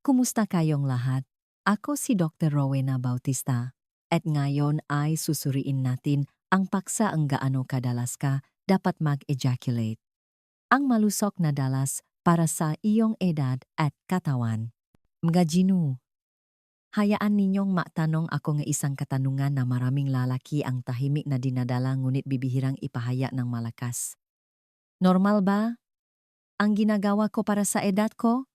Kumusta kayong lahat? Ako si Dr. Rowena Bautista at ngayon ay susuriin natin ang paksa ang gaano kadalas ka dapat mag-ejaculate. Ang malusok na dalas para sa iyong edad at katawan. Mga Ginu, hayaan ninyong matanong ako ng isang katanungan na maraming lalaki ang tahimik na dinadala ngunit bibihirang ipahaya ng malakas. Normal ba? Ang ginagawa ko para sa edad ko?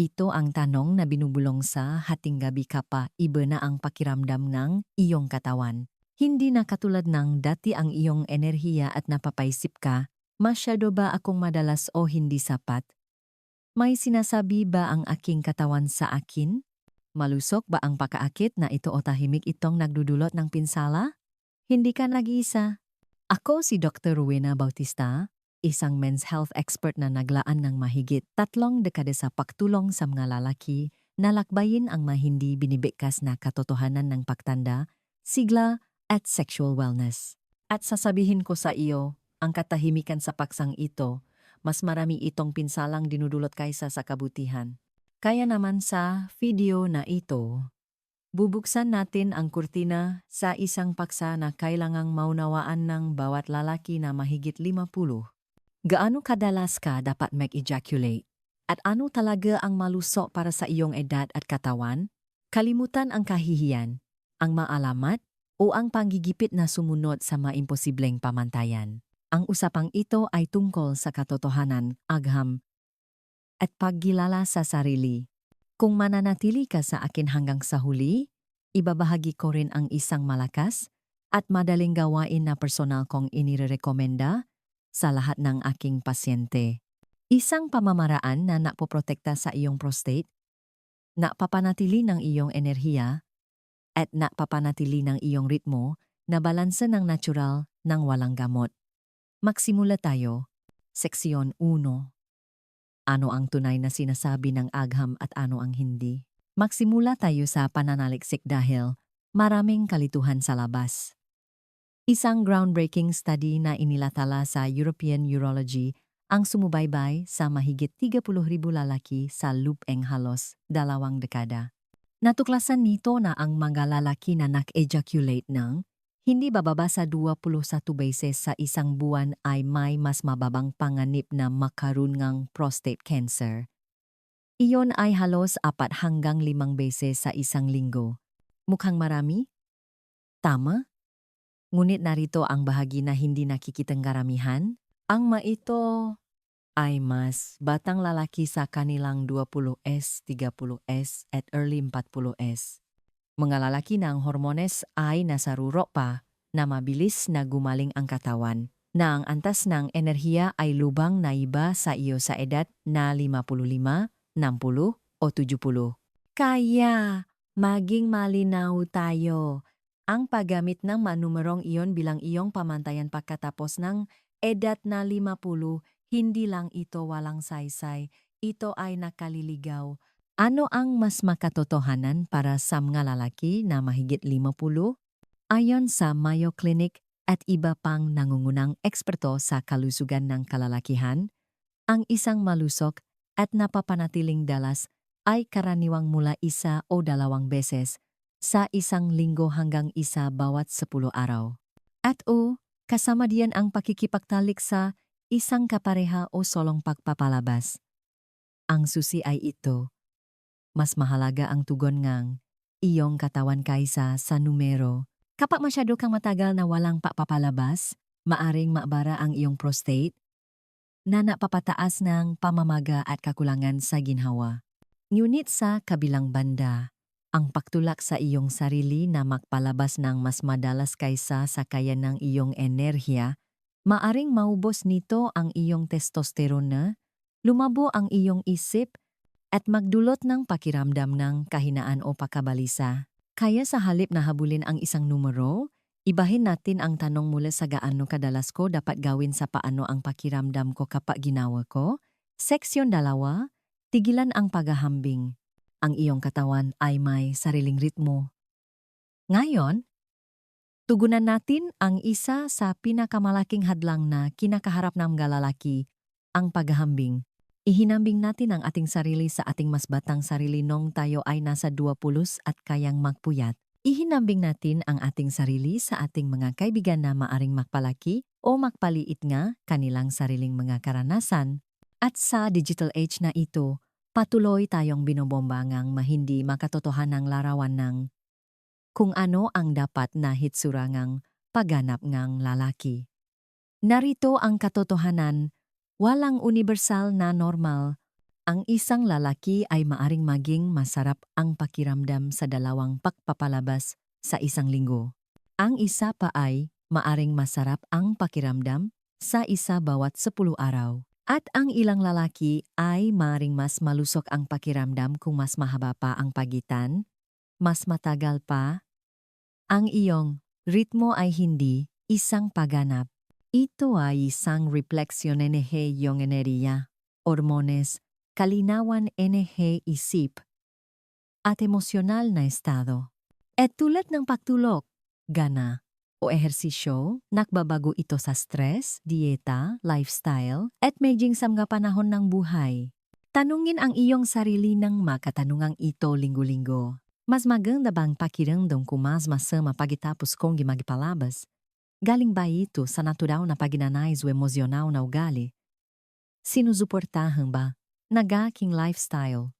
Ito ang tanong na binubulong sa hating gabi ka pa iba na ang pakiramdam ng iyong katawan. Hindi na katulad ng dati ang iyong enerhiya at napapaisip ka, masyado ba akong madalas o hindi sapat? May sinasabi ba ang aking katawan sa akin? Malusok ba ang pakaakit na ito o tahimik itong nagdudulot ng pinsala? Hindi ka nag-iisa. Ako si Dr. Rowena Bautista, isang men's health expert na naglaan ng mahigit tatlong dekade sa pagtulong sa mga lalaki na lakbayin ang mga hindi binibigkas na katotohanan ng pagtanda, sigla at sexual wellness. At sasabihin ko sa iyo, ang katahimikan sa paksang ito, mas marami itong pinsalang dinudulot kaysa sa kabutihan. Kaya naman sa video na ito, bubuksan natin ang kurtina sa isang paksa na kailangang maunawaan ng bawat lalaki na mahigit 50. Gaano kadalas ka dapat mag-ejaculate? At ano talaga ang maluso para sa iyong edad at katawan? Kalimutan ang kahihiyan, ang maalamat, o ang panggigipit na sumunod sa maimposibleng pamantayan. Ang usapang ito ay tungkol sa katotohanan, agham, at paggilala sa sarili. Kung mananatili ka sa akin hanggang sa huli, ibabahagi ko rin ang isang malakas at madaling gawain na personal kong inirekomenda sa lahat ng aking pasyente. Isang pamamaraan na napoprotekta sa iyong prostate, napapanatili ng iyong enerhiya, at napapanatili ng iyong ritmo na balanse ng natural ng walang gamot. Magsimula tayo. Seksyon 1. Ano ang tunay na sinasabi ng agham at ano ang hindi? Magsimula tayo sa pananaliksik dahil maraming kalituhan sa labas. Isang groundbreaking study na inilatala sa European Urology ang sumubaybay sa mahigit 30,000 lalaki sa lupeng halos dalawang dekada. Natuklasan nito na ang mga lalaki na nak-ejaculate ng hindi bababa sa 21 beses sa isang buwan ay may mas mababang panganib na makaroon ng prostate cancer. Iyon ay halos apat hanggang limang beses sa isang linggo. Mukhang marami? Tama? Ngunit narito ang bahagi na hindi nakikitang karamihan. Ang maito ay mas batang lalaki sa kanilang 20S, 30S at early 40S. Mga lalaki na ang hormones ay nasa ruro pa na mabilis na gumaling ang katawan, na ang antas ng enerhiya ay lubang na iba sa iyo sa edad na 55, 60 o 70. Kaya, maging malinaw tayo. Ang paggamit ng manumerong iyon bilang iyong pamantayan pagkatapos ng edad na 50, hindi lang ito walang saysay, ito ay nakaliligaw. Ano ang mas makatotohanan para sa mga lalaki na mahigit 50? Ayon sa Mayo Clinic at iba pang nangungunang eksperto sa kalusugan ng kalalakihan, ang isang malusok at napapanatiling dalas ay karaniwang mula isa o dalawang beses sa isang linggo hanggang isa bawat 10 araw. At o, kasama diyan ang pakikipagtalik sa isang kapareha o solong pagpapalabas. Ang susi ay ito. Mas mahalaga ang tugon ngang iyong katawan kaysa sa numero. Kapag masyado kang matagal na walang papapalabas, maaring mabara ang iyong prostate na napapataas ng pamamaga at kakulangan sa ginhawa. Ngunit sa kabilang banda, ang pagtulak sa iyong sarili na magpalabas ng mas madalas kaysa sa kaya ng iyong enerhiya Maaring maubos nito ang iyong testosterone, lumabo ang iyong isip, at magdulot ng pakiramdam ng kahinaan o pakabalisa. Kaya sa halip na habulin ang isang numero, ibahin natin ang tanong mula sa gaano kadalas ko dapat gawin sa paano ang pakiramdam ko kapag ginawa ko. Seksyon dalawa, tigilan ang paghahambing. Ang iyong katawan ay may sariling ritmo. Ngayon, Tugunan natin ang isa sa pinakamalaking hadlang na kinakaharap ng mga lalaki, ang paghahambing. Ihinambing natin ang ating sarili sa ating mas batang sarili nung tayo ay nasa 20 at kayang magpuyat. Ihinambing natin ang ating sarili sa ating mga kaibigan na maaring magpalaki o magpaliit nga kanilang sariling mga karanasan. At sa digital age na ito, patuloy tayong binobomba ngang mahindi makatotohanang larawan ng kung ano ang dapat na hitsurangang pagganap ngang lalaki. Narito ang katotohanan, walang universal na normal. Ang isang lalaki ay maaring maging masarap ang pakiramdam sa dalawang pagpapalabas sa isang linggo. Ang isa pa ay maaring masarap ang pakiramdam sa isa bawat 10 araw. At ang ilang lalaki ay maring mas malusok ang pakiramdam kung mas mahaba pa ang pagitan, mas matagal pa. Ang iyong ritmo ay hindi isang pagganap. Ito ay isang refleksyon ng iyong enerhiya, hormones, kalinawan NH isip, at emosyonal na estado. At tulad ng pagtulog, gana, o ehersisyo, nakbabago ito sa stress, dieta, lifestyle, at medjing sa mga panahon ng buhay. Tanungin ang iyong sarili ng makatanungang ito linggo-linggo. Mas maganda bang pakiramdam kung mas masama pagitapos kong gimagipalabas? Galing ba ito sa natural na paginanais o emosyonal na ugali? Sinusuportahan ba na gaking lifestyle?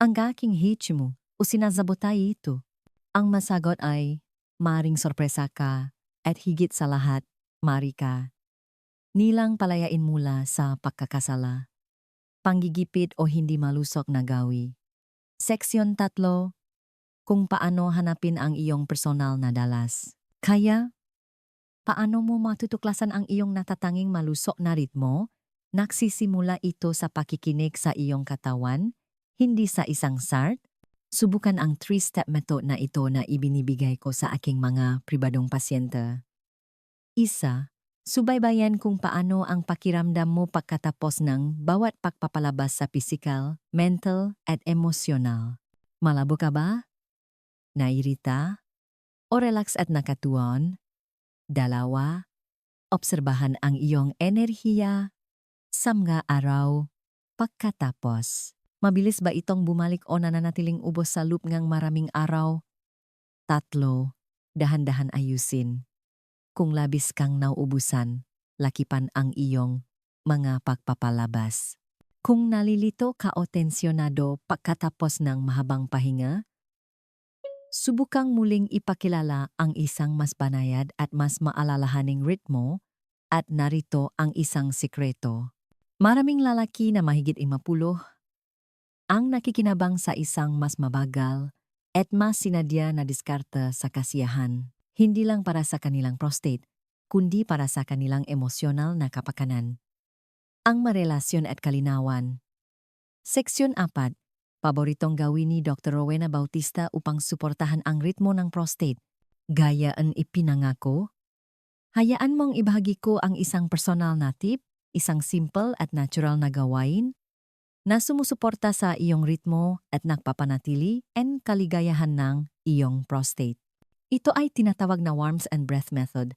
Ang gaking ritmo o sinasabotay ito? Ang masagot ay maring sorpresa ka at higit sa lahat, mari ka. Nilang palayain mula sa pagkakasala, panggigipit o hindi malusok na gawi. Seksyon 3. Kung paano hanapin ang iyong personal na dalas. Kaya, paano mo matutuklasan ang iyong natatanging malusok na ritmo? Nagsisimula ito sa pakikinig sa iyong katawan, hindi sa isang sart, Subukan ang three-step method na ito na ibinibigay ko sa aking mga pribadong pasyente. Isa, subaybayan kung paano ang pakiramdam mo pagkatapos ng bawat pagpapalabas sa physical, mental, at emosyonal. Malabo ka ba? Nairita? O relax at nakatuon? Dalawa, obserbahan ang iyong enerhiya sa mga araw pagkatapos. Mabilis ba itong bumalik o nananatiling ubos sa loop ngang maraming araw? Tatlo, dahan-dahan ayusin. Kung labis kang nauubusan, lakipan ang iyong mga pagpapalabas. Kung nalilito ka o tensyonado pagkatapos ng mahabang pahinga, subukang muling ipakilala ang isang mas banayad at mas maalalahaning ritmo at narito ang isang sikreto. Maraming lalaki na mahigit imapulo ang nakikinabang sa isang mas mabagal at mas sinadya na diskarta sa kasiyahan, hindi lang para sa kanilang prostate, kundi para sa kanilang emosyonal na kapakanan. Ang marelasyon at kalinawan. Seksyon 4. Paboritong gawin ni Dr. Rowena Bautista upang suportahan ang ritmo ng prostate. Gaya ang ipinangako. Hayaan mong ibahagi ko ang isang personal na tip, isang simple at natural na gawain na sumusuporta sa iyong ritmo at nagpapanatili and kaligayahan ng iyong prostate. Ito ay tinatawag na warmth and breath method.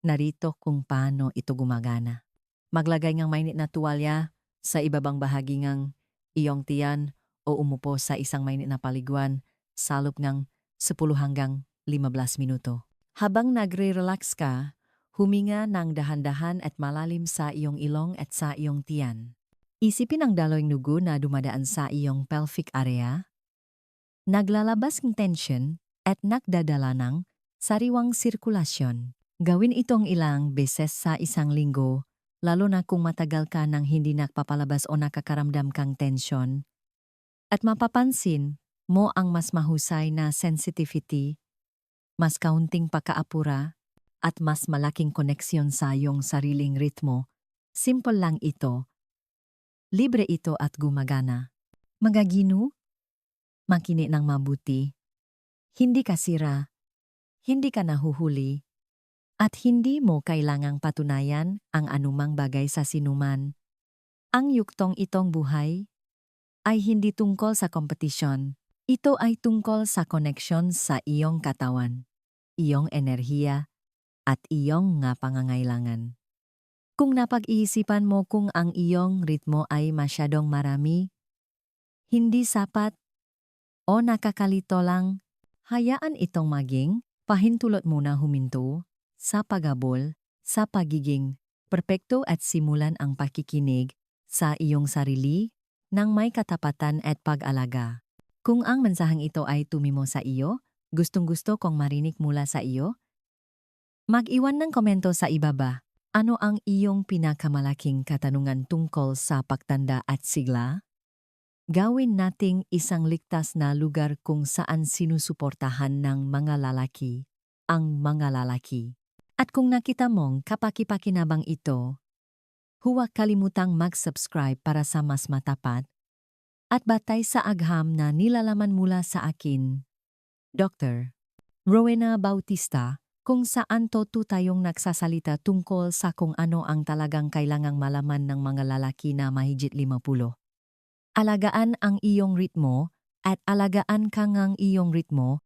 Narito kung paano ito gumagana. Maglagay ng mainit na tuwalya sa ibabang bahagi ng iyong tiyan o umupo sa isang mainit na paliguan salop ng 10 hanggang 15 minuto. Habang nagre-relax ka, huminga ng dahan-dahan at malalim sa iyong ilong at sa iyong tiyan. Isipin ang daloy nugo na dumadaan sa iyong pelvic area. Naglalabas ng tension at nagdadala ng sariwang sirkulasyon. Gawin itong ilang beses sa isang linggo, lalo na kung matagal ka nang hindi nakpapalabas o nakakaramdam kang tension. At mapapansin mo ang mas mahusay na sensitivity, mas kaunting pagkaapura, at mas malaking koneksyon sa iyong sariling ritmo. Simple lang ito, Libre ito at gumagana. Magagino? Makini ng mabuti. Hindi ka sira. Hindi ka nahuhuli. At hindi mo kailangang patunayan ang anumang bagay sa sinuman. Ang yuktong itong buhay ay hindi tungkol sa kompetisyon. Ito ay tungkol sa koneksyon sa iyong katawan, iyong enerhiya, at iyong nga pangangailangan. Kung napag-iisipan mo kung ang iyong ritmo ay masyadong marami, hindi sapat, o nakakalito lang, hayaan itong maging pahintulot muna huminto sa pagabol sa pagiging perpekto at simulan ang pakikinig sa iyong sarili ng may katapatan at pag-alaga. Kung ang mensaheng ito ay tumimo sa iyo, gustong-gusto kong marinig mula sa iyo, mag-iwan ng komento sa ibaba. Ano ang iyong pinakamalaking katanungan tungkol sa pagtanda at sigla? Gawin nating isang ligtas na lugar kung saan sinusuportahan ng mga lalaki ang mga lalaki. At kung nakita mong kapakipakinabang ito, huwag kalimutang mag-subscribe para sa mas matapat at batay sa agham na nilalaman mula sa akin. Dr. Rowena Bautista, kung saan to tayong nagsasalita tungkol sa kung ano ang talagang kailangang malaman ng mga lalaki na mahigit 50. Alagaan ang iyong ritmo at alagaan ka ngang iyong ritmo